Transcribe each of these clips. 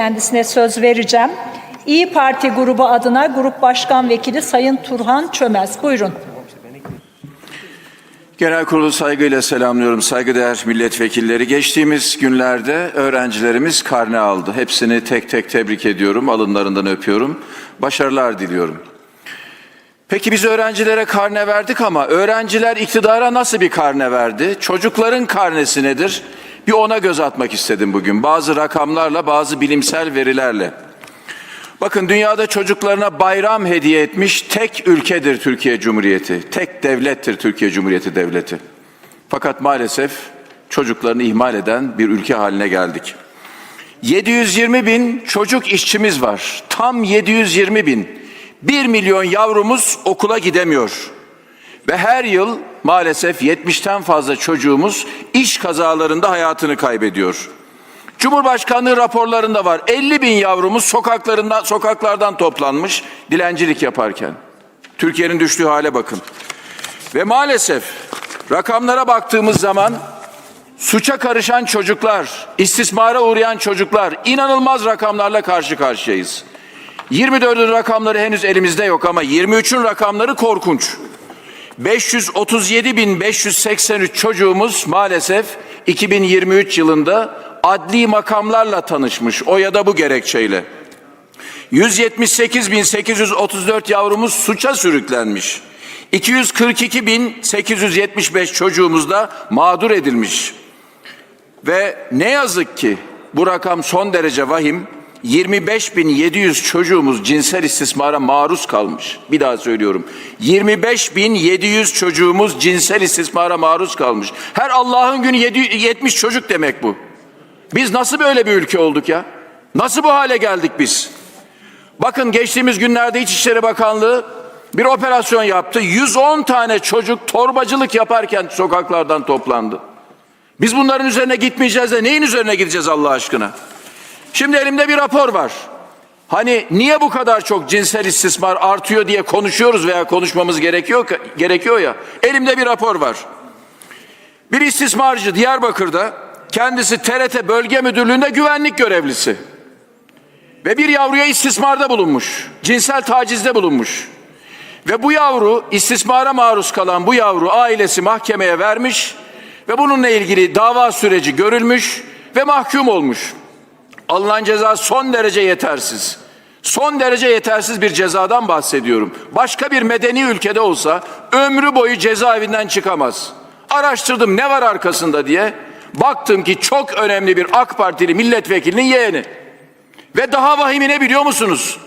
Kendisine söz vereceğim. İyi Parti grubu adına Grup Başkan Vekili Sayın Turhan Çömez. Buyurun. Genel kurulu saygıyla selamlıyorum saygıdeğer milletvekilleri. Geçtiğimiz günlerde öğrencilerimiz karne aldı. Hepsini tek tek tebrik ediyorum, alınlarından öpüyorum. Başarılar diliyorum. Peki biz öğrencilere karne verdik ama öğrenciler iktidara nasıl bir karne verdi? Çocukların karnesi nedir? Bir ona göz atmak istedim bugün. Bazı rakamlarla, bazı bilimsel verilerle. Bakın dünyada çocuklarına bayram hediye etmiş tek ülkedir Türkiye Cumhuriyeti. Tek devlettir Türkiye Cumhuriyeti devleti. Fakat maalesef çocuklarını ihmal eden bir ülke haline geldik. 720 bin çocuk işçimiz var. Tam 720 bin. 1 milyon yavrumuz okula gidemiyor. Ve her yıl maalesef 70'ten fazla çocuğumuz iş kazalarında hayatını kaybediyor. Cumhurbaşkanlığı raporlarında var. 50 bin yavrumuz sokaklarından, sokaklardan toplanmış dilencilik yaparken. Türkiye'nin düştüğü hale bakın. Ve maalesef rakamlara baktığımız zaman suça karışan çocuklar, istismara uğrayan çocuklar inanılmaz rakamlarla karşı karşıyayız. 24'ün rakamları henüz elimizde yok ama 23'ün rakamları korkunç. 537.583 çocuğumuz maalesef 2023 yılında adli makamlarla tanışmış o ya da bu gerekçeyle. 178.834 yavrumuz suça sürüklenmiş. 242.875 çocuğumuz da mağdur edilmiş. Ve ne yazık ki bu rakam son derece vahim. 25.700 çocuğumuz cinsel istismara maruz kalmış. Bir daha söylüyorum. 25.700 çocuğumuz cinsel istismara maruz kalmış. Her Allah'ın günü 70 çocuk demek bu. Biz nasıl böyle bir ülke olduk ya? Nasıl bu hale geldik biz? Bakın geçtiğimiz günlerde İçişleri Bakanlığı bir operasyon yaptı. 110 tane çocuk torbacılık yaparken sokaklardan toplandı. Biz bunların üzerine gitmeyeceğiz de neyin üzerine gideceğiz Allah aşkına? Şimdi elimde bir rapor var. Hani niye bu kadar çok cinsel istismar artıyor diye konuşuyoruz veya konuşmamız gerekiyor gerekiyor ya. Elimde bir rapor var. Bir istismarcı Diyarbakır'da kendisi TRT Bölge Müdürlüğü'nde güvenlik görevlisi. Ve bir yavruya istismarda bulunmuş. Cinsel tacizde bulunmuş. Ve bu yavru istismara maruz kalan bu yavru ailesi mahkemeye vermiş ve bununla ilgili dava süreci görülmüş ve mahkum olmuş. Alınan ceza son derece yetersiz. Son derece yetersiz bir cezadan bahsediyorum. Başka bir medeni ülkede olsa ömrü boyu cezaevinden çıkamaz. Araştırdım ne var arkasında diye. Baktım ki çok önemli bir AK Partili milletvekilinin yeğeni. Ve daha vahimi ne biliyor musunuz?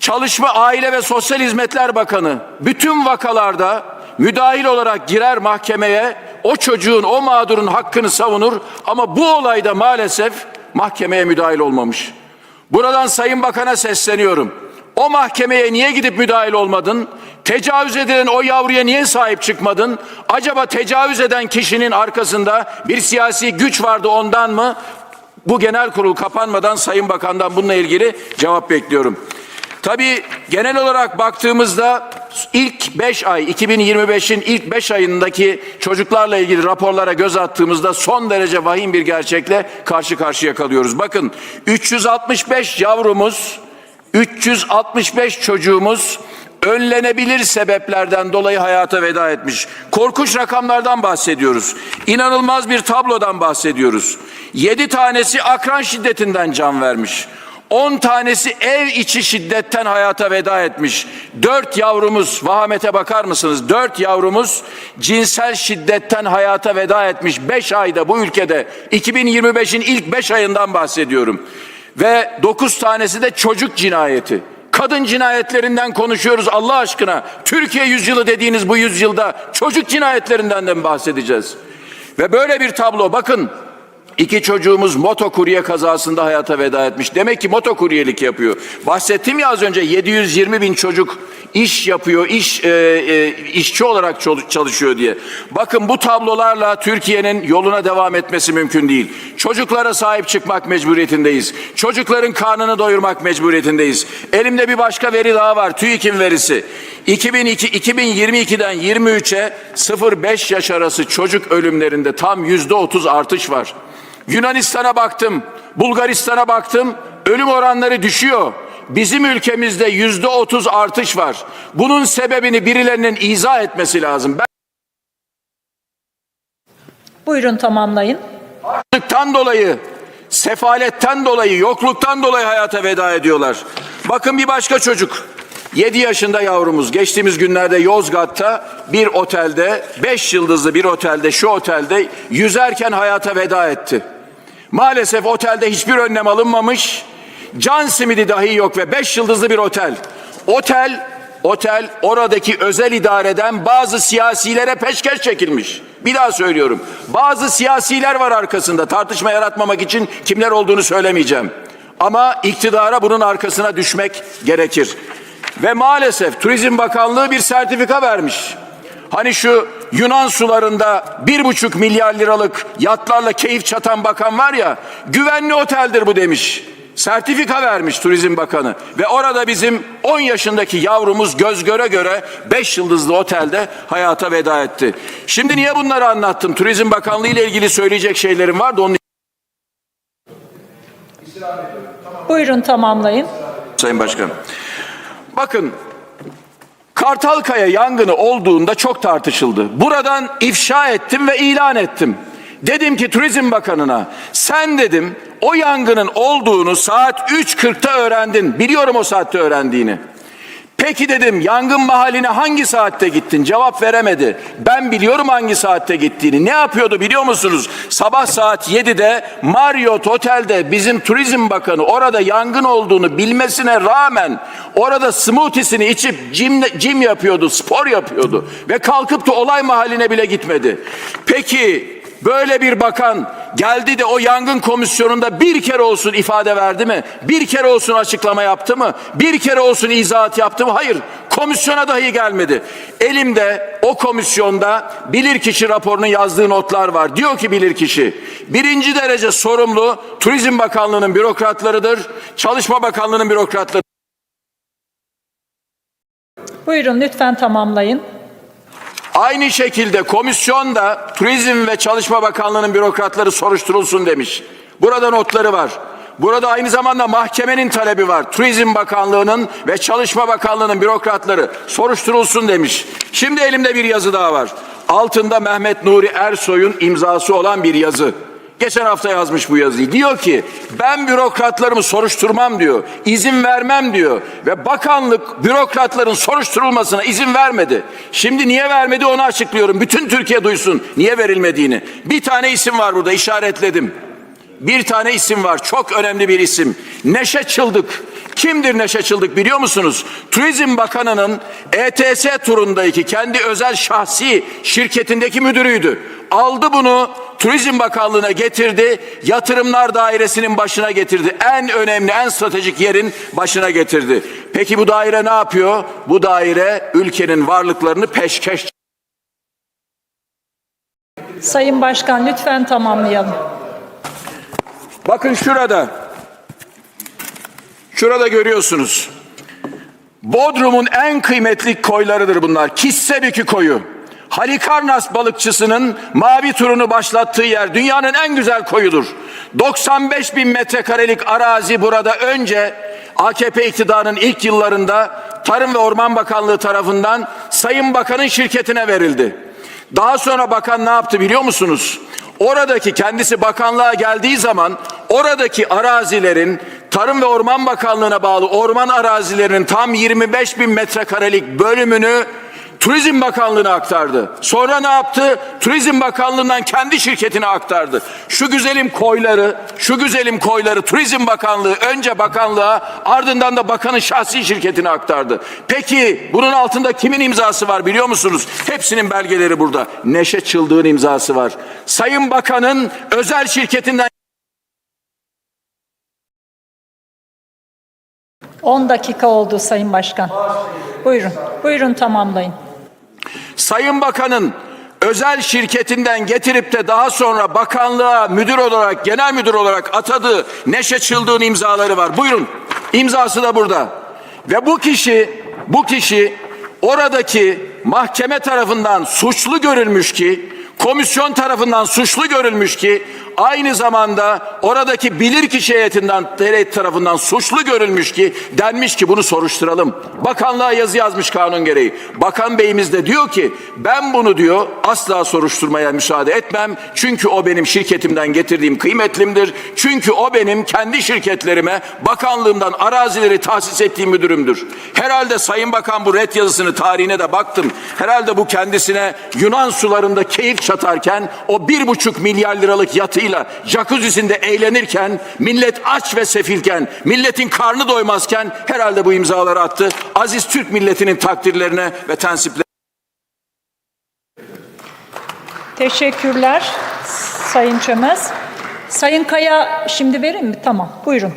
Çalışma, Aile ve Sosyal Hizmetler Bakanı bütün vakalarda müdahil olarak girer mahkemeye o çocuğun, o mağdurun hakkını savunur ama bu olayda maalesef mahkemeye müdahil olmamış. Buradan Sayın Bakan'a sesleniyorum. O mahkemeye niye gidip müdahil olmadın? Tecavüz edilen o yavruya niye sahip çıkmadın? Acaba tecavüz eden kişinin arkasında bir siyasi güç vardı ondan mı? Bu genel kurul kapanmadan Sayın Bakan'dan bununla ilgili cevap bekliyorum. Tabii genel olarak baktığımızda ilk 5 ay 2025'in ilk 5 ayındaki çocuklarla ilgili raporlara göz attığımızda son derece vahim bir gerçekle karşı karşıya kalıyoruz. Bakın 365 yavrumuz 365 çocuğumuz önlenebilir sebeplerden dolayı hayata veda etmiş. Korkunç rakamlardan bahsediyoruz. İnanılmaz bir tablodan bahsediyoruz. 7 tanesi akran şiddetinden can vermiş. 10 tanesi ev içi şiddetten hayata veda etmiş. 4 yavrumuz, vahamete bakar mısınız? 4 yavrumuz cinsel şiddetten hayata veda etmiş. 5 ayda bu ülkede 2025'in ilk 5 ayından bahsediyorum. Ve 9 tanesi de çocuk cinayeti. Kadın cinayetlerinden konuşuyoruz Allah aşkına. Türkiye yüzyılı dediğiniz bu yüzyılda çocuk cinayetlerinden de mi bahsedeceğiz? Ve böyle bir tablo bakın İki çocuğumuz motokurye kazasında hayata veda etmiş. Demek ki motokuryelik yapıyor. Bahsettim ya az önce 720 bin çocuk iş yapıyor, iş e, e, işçi olarak çalışıyor diye. Bakın bu tablolarla Türkiye'nin yoluna devam etmesi mümkün değil. Çocuklara sahip çıkmak mecburiyetindeyiz. Çocukların karnını doyurmak mecburiyetindeyiz. Elimde bir başka veri daha var. TÜİK'in verisi. 2002, 2022'den 23'e 0-5 yaş arası çocuk ölümlerinde tam yüzde 30 artış var. Yunanistan'a baktım, Bulgaristan'a baktım. Ölüm oranları düşüyor. Bizim ülkemizde yüzde otuz artış var. Bunun sebebini birilerinin izah etmesi lazım. Ben Buyurun tamamlayın. Açlıktan dolayı, sefaletten dolayı, yokluktan dolayı hayata veda ediyorlar. Bakın bir başka çocuk. 7 yaşında yavrumuz geçtiğimiz günlerde Yozgat'ta bir otelde, 5 yıldızlı bir otelde, şu otelde yüzerken hayata veda etti. Maalesef otelde hiçbir önlem alınmamış. Can simidi dahi yok ve 5 yıldızlı bir otel. Otel, otel oradaki özel idareden bazı siyasilere peşkeş çekilmiş. Bir daha söylüyorum. Bazı siyasiler var arkasında. Tartışma yaratmamak için kimler olduğunu söylemeyeceğim. Ama iktidara bunun arkasına düşmek gerekir. Ve maalesef Turizm Bakanlığı bir sertifika vermiş. Hani şu Yunan sularında bir buçuk milyar liralık yatlarla keyif çatan bakan var ya, güvenli oteldir bu demiş. Sertifika vermiş Turizm Bakanı ve orada bizim 10 yaşındaki yavrumuz göz göre göre 5 yıldızlı otelde hayata veda etti. Şimdi niye bunları anlattım? Turizm Bakanlığı ile ilgili söyleyecek şeylerim vardı onun Buyurun tamamlayın. Sayın Başkanım. Bakın Kartalkaya yangını olduğunda çok tartışıldı. Buradan ifşa ettim ve ilan ettim. Dedim ki Turizm Bakanı'na sen dedim o yangının olduğunu saat 3.40'ta öğrendin. Biliyorum o saatte öğrendiğini. Peki dedim yangın mahalline hangi saatte gittin? Cevap veremedi. Ben biliyorum hangi saatte gittiğini. Ne yapıyordu biliyor musunuz? Sabah saat 7'de Marriott Otel'de bizim turizm bakanı orada yangın olduğunu bilmesine rağmen orada smoothie'sini içip cim, cim yapıyordu, spor yapıyordu. Ve kalkıp da olay mahalline bile gitmedi. Peki Böyle bir bakan geldi de o yangın komisyonunda bir kere olsun ifade verdi mi? Bir kere olsun açıklama yaptı mı? Bir kere olsun izahat yaptı mı? Hayır. Komisyona dahi gelmedi. Elimde o komisyonda bilirkişi raporunun yazdığı notlar var. Diyor ki bilirkişi birinci derece sorumlu Turizm Bakanlığı'nın bürokratlarıdır. Çalışma Bakanlığı'nın bürokratları. Buyurun lütfen tamamlayın. Aynı şekilde komisyonda Turizm ve Çalışma Bakanlığı'nın bürokratları soruşturulsun demiş. Burada notları var. Burada aynı zamanda mahkemenin talebi var. Turizm Bakanlığı'nın ve Çalışma Bakanlığı'nın bürokratları soruşturulsun demiş. Şimdi elimde bir yazı daha var. Altında Mehmet Nuri Ersoy'un imzası olan bir yazı. Geçen hafta yazmış bu yazıyı. Diyor ki ben bürokratlarımı soruşturmam diyor. İzin vermem diyor. Ve bakanlık bürokratların soruşturulmasına izin vermedi. Şimdi niye vermedi onu açıklıyorum. Bütün Türkiye duysun niye verilmediğini. Bir tane isim var burada işaretledim. Bir tane isim var. Çok önemli bir isim. Neşe Çıldık. Kimdir Neşe Çıldık biliyor musunuz? Turizm Bakanı'nın ETS turundaki kendi özel şahsi şirketindeki müdürüydü. Aldı bunu Turizm Bakanlığı'na getirdi. Yatırımlar dairesinin başına getirdi. En önemli, en stratejik yerin başına getirdi. Peki bu daire ne yapıyor? Bu daire ülkenin varlıklarını peşkeş Sayın Başkan lütfen tamamlayalım. Bakın şurada. Şurada görüyorsunuz. Bodrum'un en kıymetli koylarıdır bunlar. Kissebükü koyu. Halikarnas balıkçısının mavi turunu başlattığı yer dünyanın en güzel koyudur. 95 bin metrekarelik arazi burada önce AKP iktidarının ilk yıllarında Tarım ve Orman Bakanlığı tarafından Sayın Bakan'ın şirketine verildi. Daha sonra bakan ne yaptı biliyor musunuz? Oradaki kendisi bakanlığa geldiği zaman oradaki arazilerin Tarım ve Orman Bakanlığı'na bağlı orman arazilerinin tam 25 bin metrekarelik bölümünü Turizm Bakanlığı'na aktardı. Sonra ne yaptı? Turizm Bakanlığı'ndan kendi şirketine aktardı. Şu güzelim koyları, şu güzelim koyları Turizm Bakanlığı önce bakanlığa ardından da bakanın şahsi şirketine aktardı. Peki bunun altında kimin imzası var biliyor musunuz? Hepsinin belgeleri burada. Neşe Çıldık'ın imzası var. Sayın Bakan'ın özel şirketinden 10 dakika oldu Sayın Başkan. Buyurun. Buyurun tamamlayın. Sayın Bakan'ın özel şirketinden getirip de daha sonra bakanlığa müdür olarak, genel müdür olarak atadığı Neşe Çıldık'ın imzaları var. Buyurun. İmzası da burada. Ve bu kişi, bu kişi oradaki mahkeme tarafından suçlu görülmüş ki, komisyon tarafından suçlu görülmüş ki aynı zamanda oradaki bilirkişi heyetinden devlet tarafından suçlu görülmüş ki denmiş ki bunu soruşturalım. Bakanlığa yazı yazmış kanun gereği. Bakan beyimiz de diyor ki ben bunu diyor asla soruşturmaya müsaade etmem. Çünkü o benim şirketimden getirdiğim kıymetlimdir. Çünkü o benim kendi şirketlerime bakanlığımdan arazileri tahsis ettiğim müdürümdür. Herhalde Sayın Bakan bu red yazısını tarihine de baktım. Herhalde bu kendisine Yunan sularında keyif çatarken o bir buçuk milyar liralık yatıyla jacuzzi'sinde eğlenirken millet aç ve sefilken milletin karnı doymazken herhalde bu imzaları attı. Aziz Türk milletinin takdirlerine ve tensiplerine Teşekkürler Sayın Çömez. Sayın Kaya şimdi vereyim mi? Tamam. Buyurun.